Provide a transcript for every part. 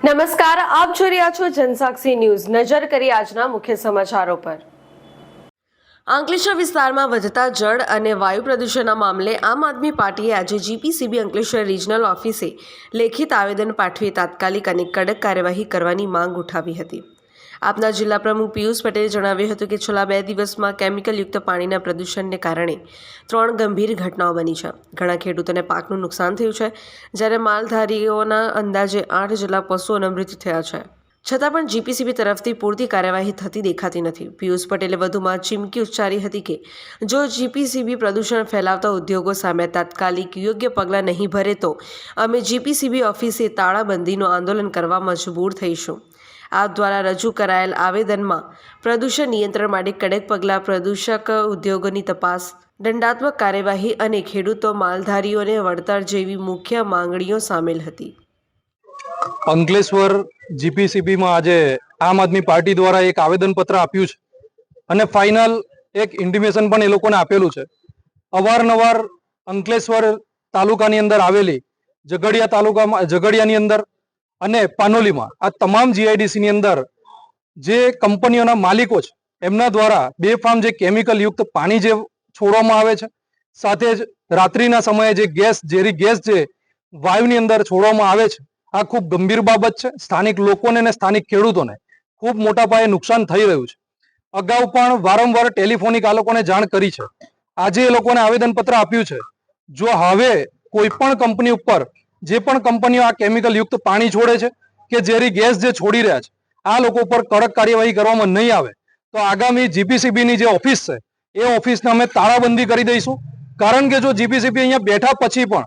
નમસ્કાર, આપ જોઈ રહ્યા છો જનસાક્ષી ન્યૂઝ. નજર કરી આજના મુખ્ય સમાચારો પર. અંકલેશ્વર વિસ્તારમાં વધતા જળ અને વાયુ પ્રદૂષણના મામલે આમ આદમી પાર્ટીએ આજે જીપીસીબી અંકલેશ્વર રિજનલ ઓફિસે લેખિત આવેદન પાઠવી તાત્કાલિક અને કડક કાર્યવાહી કરવાની માંગ ઉઠાવી હતી. આપના જિલ્લા પ્રમુખ પિયુષ પટેલે જણાવ્યું હતું કે છેલ્લા બે દિવસમાં કેમિકલયુક્ત પાણીના પ્રદૂષણને કારણે ત્રણ ગંભીર ઘટનાઓ બની છે. ઘણા ખેડૂતોને પાકનું નુકસાન થયું છે, જ્યારે માલધારીઓના અંદાજે આઠ જેટલા પશુઓના મૃત્યુ થયા છે. છતાં પણ જીપીસીબી તરફથી પૂરતી કાર્યવાહી થતી દેખાતી નથી. પિયુષ પટેલે વધુમાં ચીમકી ઉચ્ચારી હતી કે, જો જીપીસીબી પ્રદૂષણ ફેલાવતા ઉદ્યોગો સામે તાત્કાલિક યોગ્ય પગલાં નહીં ભરે તો અમે જીપીસીબી ઓફિસે તાળાબંધીનું આંદોલન કરવા મજબૂર થઈશું. આ દ્વારા રજૂ કરાયેલ આવેદનમાં પ્રદૂષણ નિયંત્રણ માટે કડક પગલાં પ્રદૂષક ઉદ્યોગોની તપાસ, દંડાત્મક કાર્યવાહી અને ખેડૂતો માલધારીઓને વળતર જેવી મુખ્ય માંગણીઓ સામેલ હતી. અંકલેશ્વર જીપીસીબીમાં આજે આમ આદમી પાર્ટી દ્વારા એક આવેદનપત્ર આપ્યું છે અને ફાઇનલ એક ઇન્ટિમેશન પણ એ લોકોને આપેલું છે. અવારનવાર અંકલેશ્વર તાલુકાની અંદર આવેલી ઝઘડિયા તાલુકામાં ઝઘડિયાની અંદર અને પાનોલીમાં આ તમામ જીઆઈડીસીની અંદર જે કંપનીઓના માલિકો છે, એમના દ્વારા બે ફાર્મ જે કેમિકલ યુક્ત પાણી જે છોડવામાં આવે છે, સાથે જ રાત્રિના સમયે જે ગેસ, ઝેરી ગેસ જે વાયુની અંદર છોડવામાં આવે છે, આ ખૂબ ગંભીર બાબત છે. સ્થાનિક લોકોને અને સ્થાનિક ખેડૂતોને ખૂબ મોટા પાયે નુકસાન થઈ રહ્યું છે. અગાઉ પણ વારંવાર ટેલિફોનિક આ લોકોને જાણ કરી છે. આજે એ લોકોને આવેદનપત્ર આપ્યું છે. જો હવે કોઈ પણ કંપની ઉપર જે પણ કંપનીઓ આ કેમિકલ યુક્ત પાણી છોડે છે કે ઝેરી ગેસ જે છોડી રહ્યા છે, આ લોકો ઉપર કડક કાર્યવાહી કરવામાં નહીં આવે. તો આગામી જીપીસીબીની જે ઓફિસ છે, એ ઓફિસને અમે તાળાબંધી કરી દઈશું. કારણ કે જો જીપીસીબી અહીંયા બેઠા પછી પણ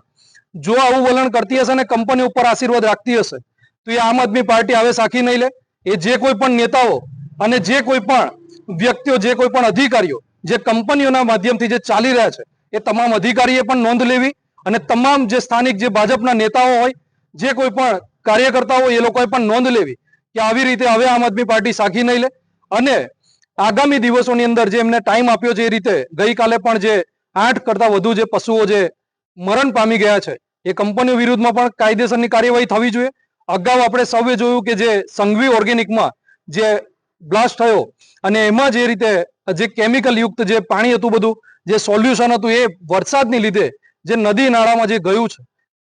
જો આવું વલણ કરતી હશે અને કંપની ઉપર આશીર્વાદ રાખતી હશે, તો એ આમ આદમી પાર્ટી હવે સાખી નહીં લે. એ જે કોઈ પણ નેતાઓ અને જે કોઈ પણ વ્યક્તિઓ, જે કોઈ પણ અધિકારીઓ જે કંપનીઓના માધ્યમથી જે ચાલી રહ્યા છે, એ તમામ અધિકારીએ પણ નોંધ લેવી અને તમામ જે સ્થાનિક જે ભાજપના નેતાઓ હોય, જે કોઈ પણ કાર્યકર્તાઓ એ લોકોએ પણ નોંધ લેવી કે આવી રીતે હવે આમ આદમી પાર્ટી સાખી નહીં લે. અને આગામી દિવસોની અંદર જે એમને ટાઈમ આપ્યો છે એ રીતે ગઈકાલે પણ જે આઠ કરતા વધુ જે પશુઓ જે મરણ પામી ગયા છે, એ કંપનીઓ વિરુદ્ધમાં પણ કાયદેસરની કાર્યવાહી થવી જોઈએ. અગાઉ આપણે સૌએ જોયું કે જે સંઘવી ઓર્ગેનિકમાં જે બ્લાસ્ટ થયો અને એમાં જે રીતે જે કેમિકલ યુક્ત જે પાણી હતું બધું, જે સોલ્યુશન હતું એ વરસાદની લીધે જે નદી નાળામાં જે ગયું છે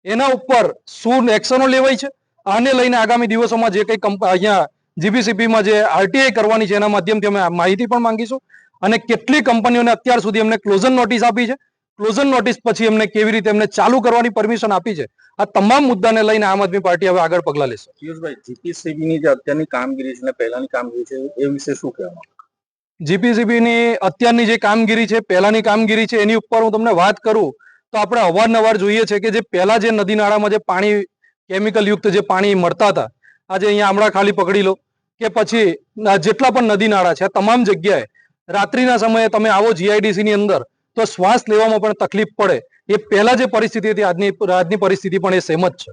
એના ઉપર શું એક્શનો લેવાય છે? આને લઈને આગામી દિવસોમાં જે કંઈ અહીંયા જીબીસીપીમાં જે આરટીઆઈ કરવાની છે એના માધ્યમથી અમે માહિતી પણ માંગીશું. અને કેટલી કંપનીઓને અત્યાર સુધી એમને ક્લોઝર નોટિસ આપી છે? ક્લોઝર નોટિસ પછી એમને કેવી રીતે એમને ચાલુ કરવાની પરમિશન આપી છે? આ તમામ મુદ્દાને લઈને આમ આદમી પાર્ટી હવે આગળ પગલા લેશે. પિયુષભાઈ જીપીસીબીની જે અત્યારની કામગીરી છે ને પહેલાની કામગીરી છે એ વિશે શું કહેવાનું જીપીસીબીની અત્યારની જે કામગીરી છે પહેલાની કામગીરી છે એની ઉપર હું તમને વાત કરું. તો આપણે અવારનવાર જોઈએ છે કે જે પહેલા જે નદી નાળામાં જે પાણી કેમિકલ યુક્ત જે પાણી મળતા હતા, આજે અહીંયા આમળા ખાલી પકડી લો કે પછી જેટલા પણ નદી નાળા છે તમામ જગ્યાએ રાત્રિના સમયે તમે આવો જીઆઈડીસી ની અંદર તો શ્વાસ લેવામાં પણ તકલીફ પડે. એ પહેલા જે પરિસ્થિતિ હતી, આજની આજની પરિસ્થિતિ પણ એ સેમ જ છે.